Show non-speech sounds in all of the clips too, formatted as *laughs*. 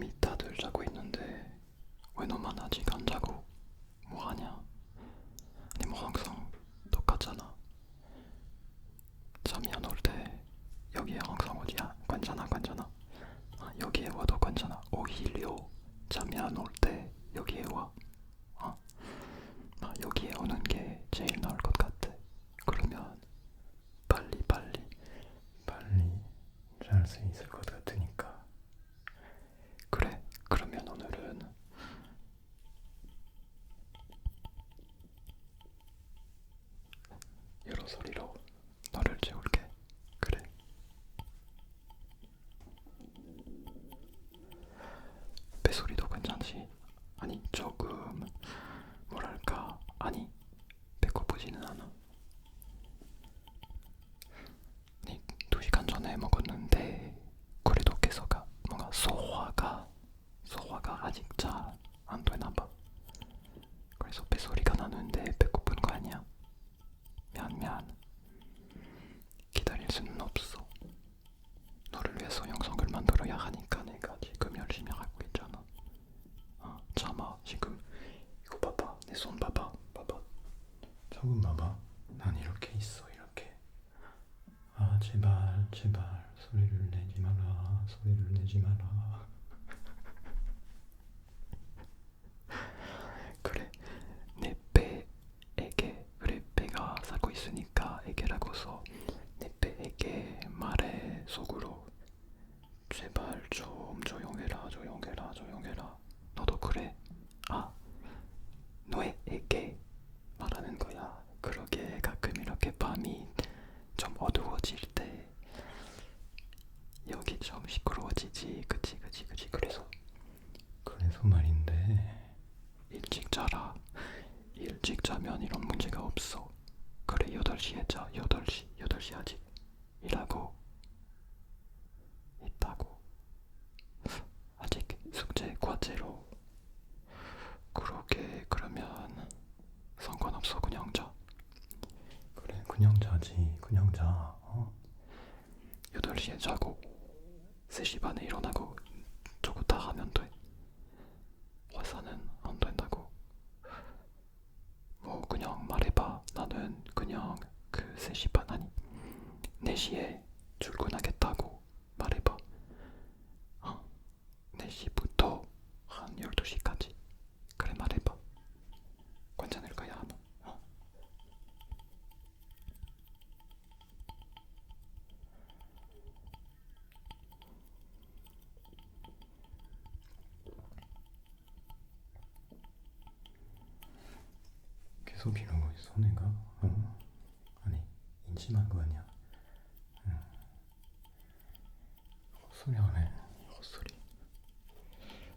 이미 다들 자고 있는데 왜 너만 아직 안 자고 뭐하냐? 아니 뭐 항상 똑같잖아. 잠이 안 올 때 여기에 항상 오지야. 괜찮아 괜찮아. 아, 여기에 와도 괜찮아. 오히려 잠이 안 올 때 여기에 와. 어? 아, 여기에 오는 게 제일 나을 것 같아. 그러면 빨리 빨리 빨리 잘 수 있을 것 같으니까 그래. 그러면 오늘은 여러 소리로 너를 재울게. 그래. 배소리도 괜찮지? 아니 조금 뭐랄까 아니 배고프지는 않아. 니 두 시간 전에 먹었는데 그래도 계속 뭔가 소화가 소화가 아직 잘 안 되나 봐. 그래서 배소리가 나는데 배고픈 거 아니야? 미안 미안. 기다릴 수는 없어. 너를 위해서 영상을 만들어야 하니까 내가 지금 열심히 하고 있잖아. 아, 참아 지금 이거 봐봐 내 손 봐봐 봐봐 조금 봐봐 난 이렇게 있어 이렇게 아 제발 소리를 내지 마라 소리를 내지 마라 그래 내 배에게 그래 배가 살고 있으니까 에게라고서 내 배에게 말해 속으로 제발 좀 조용해라 조용해라 조용해라 너도 그래 아 너에게 말하는 거야 그러게 가끔 이렇게 밤이 좀 어두워질 때 여기 좀 시끄러워지지 그치 그치 그치 그래서 그래서 말인데 일찍 자라. 일찍 자면 이런 문제가 없어. 그래 8시에 자. 8시. 8시 아직 일하고 있다고. 아직 숙제 과제로. 그러게 그러면 상관없어 그냥 자. 그래 그냥 자지 그냥 자 어? 8시에 자고 3시 반에 일어나고 저거 다 하면 돼. 화사는 안 된다고. 뭐 그냥 말해봐. 나는 그냥 그 3시 반 아니 4시에 출근하겠다고 말해봐. 어? 4시부터 한 12시까지. 그래 말해봐. 괜찮을 거야 아마. 어? 계속 이러고 있어 내가 어? 인심한 거 아니야 응. 헛소리 안 해 헛소리.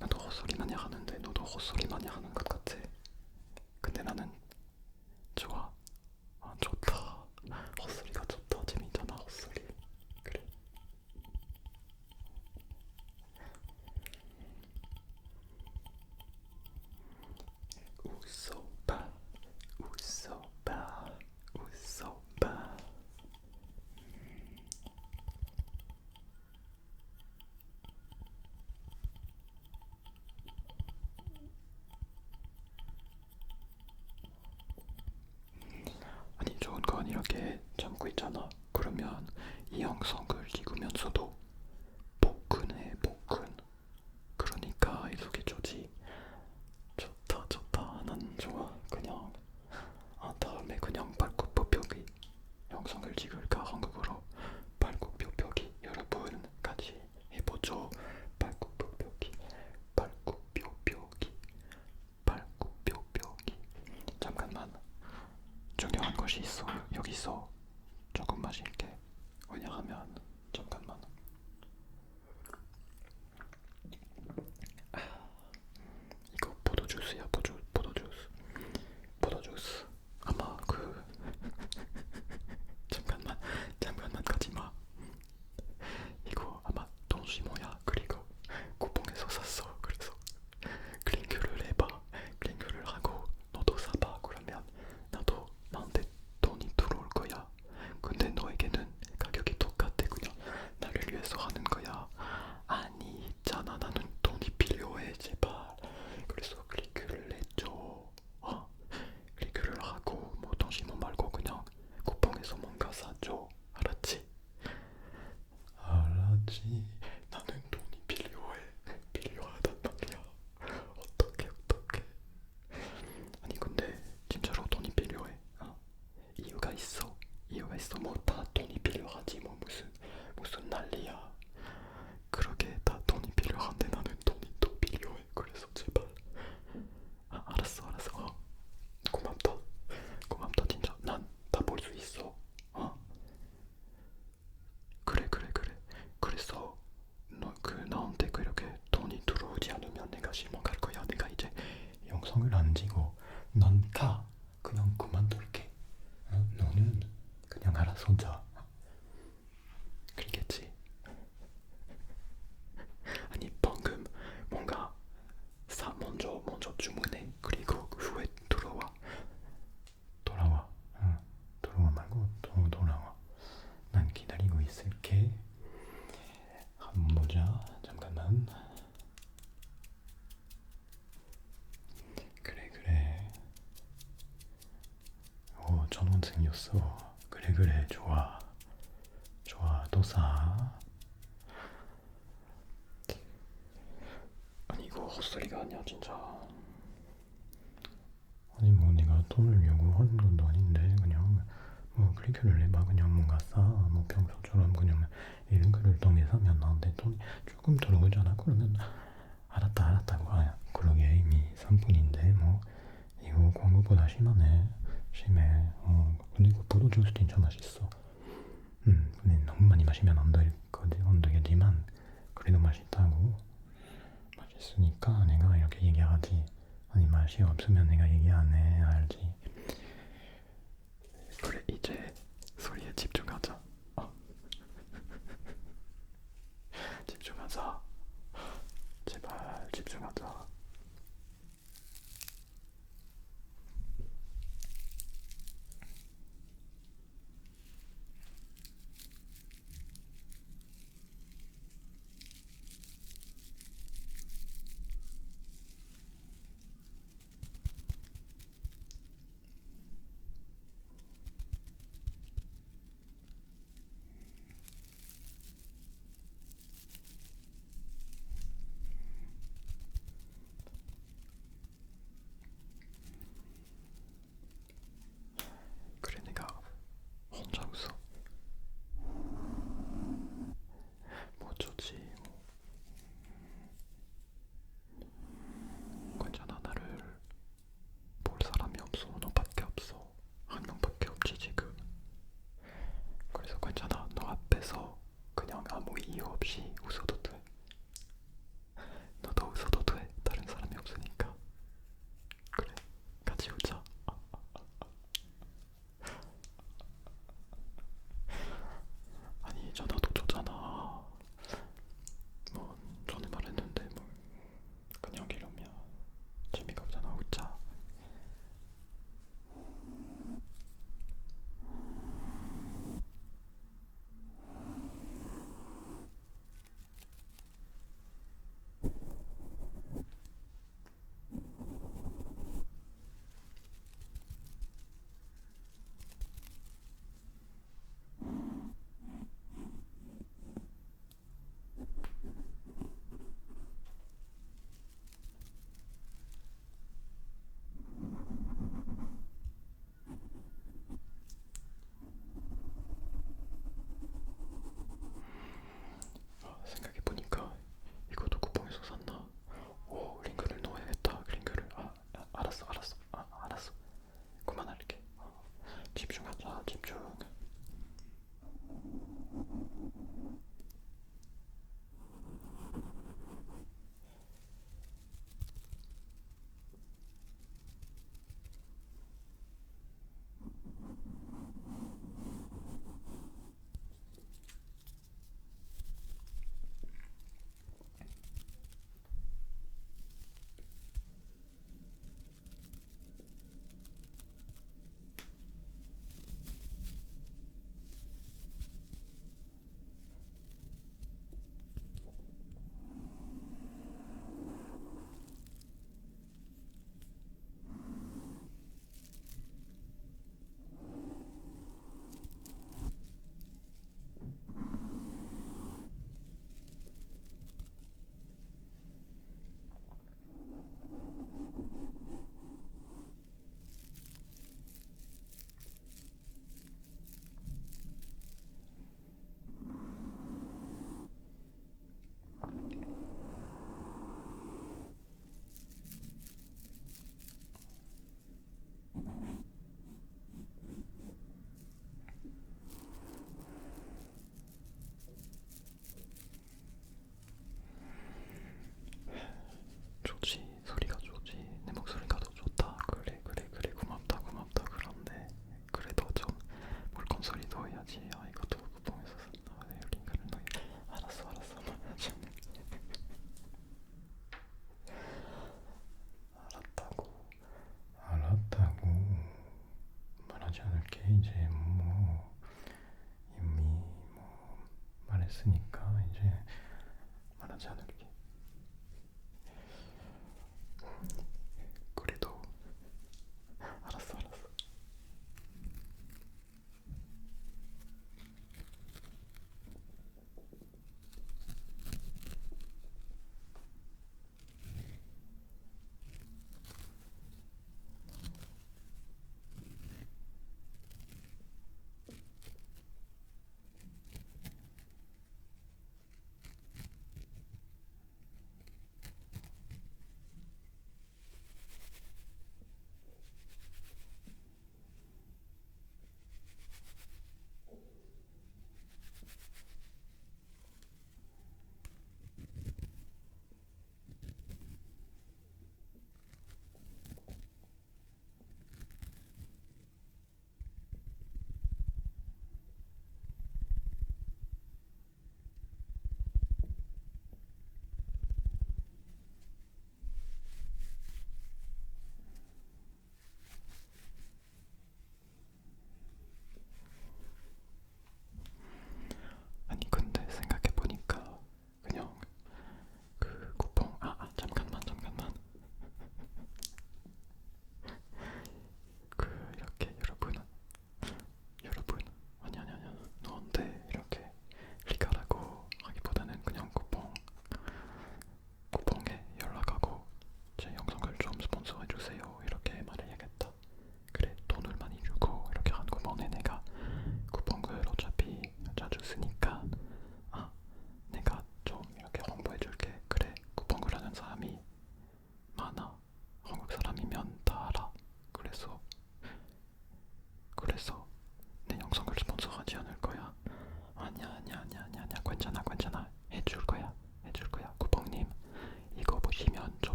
나도 헛소리 많이 하는데 너도 헛소리 많이 하는 것 같아. 근데 나는 좋아. 아, 좋다. 헛소리가 좋다. 재밌잖아 헛소리. 그래. 웃어봐, 웃어봐, 웃어봐. 아니 좋은 건 참고 있잖아. 그러면 이 영상을 찍으면서도 복근해 복근. 그러니까 이렇게 좋지. 좋다 좋다. 난 좋아. 그냥 아 다음에 그냥 발굽뼈뼈기 영상을 찍을까 한국어로 발굽뼈뼈기 여러분 같이 해보죠. 발굽뼈뼈기 발굽뼈뼈기 발굽뼈뼈기 잠깐만. 중요한 것이 있어. 여기서 마실게. 왜냐하면 없이 나는 돈이 필요해. 필요하단 말이야. 어떻게 어떻게? 아니 근데 진짜로 돈이 필요해. 어? 이유가 있어. 이유가 있어. 뭐 다 돈이 필요하지. 뭐 무슨 무슨 난리야. 그러게 다 돈이 필요한데 나는 돈이 또 필요해. 그래서 제발. 아, 알았어, 알았어. 어. 고맙다. 고맙다 진짜. 난 다 볼 수 있어. 어. 그래 그래 그래. 그래서 너 그 나한테 그렇게 돈이 들어오지 않으면 내가 실망할 거야. 내가 이제 영상을 안 찍어. 난 가. 그냥 그만둘게. 어? 너는 그냥 알아서 자. 그러겠지. 아니 방금 뭔가 사 먼저 먼저 주문해 그리고 그 후에 들어와. 돌아와. 응. 들어와 말고 또 돌아와. 난 기다리고 있을게. 한번 보자. 잠깐만. 그래 그래. 오 전원 생겼어. 그래 그래 좋아. 좋아 또 사. 아니 이거 헛소리가 아니야 진짜. 아니 뭐 내가 돈을 요구하는 것도 아닌데 그냥 뭐 클릭을 해봐 그냥 뭔가 싸 뭐 평소처럼 그냥 이런 글을 통해 사면 나한테 돈이 조금 들어오잖아 그러면 알았다 알았다고 아 그러게 이미 3분인데 뭐 이거 광고보다 심하네 심해 어 근데 이거 포도주 스 진짜 맛있어 음 근데 너무 많이 마시면 안 될 거지 안 되겠지만 그래도 맛있다고 맛있으니까 내가 이렇게 얘기하지 아니 맛이 없으면 내가 얘기 안 해 알지 그래 이제 소리에 집중하자. 어. *laughs* 집중하자. 제발 집중하자. 그래 내가 혼자 웃어. 뭐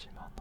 自の？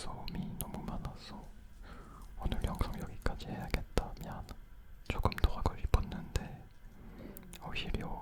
소음이 너무 많아서 오늘 영상 여기까지 해야겠다면 조금 더 하고 싶었는데 어, 오히려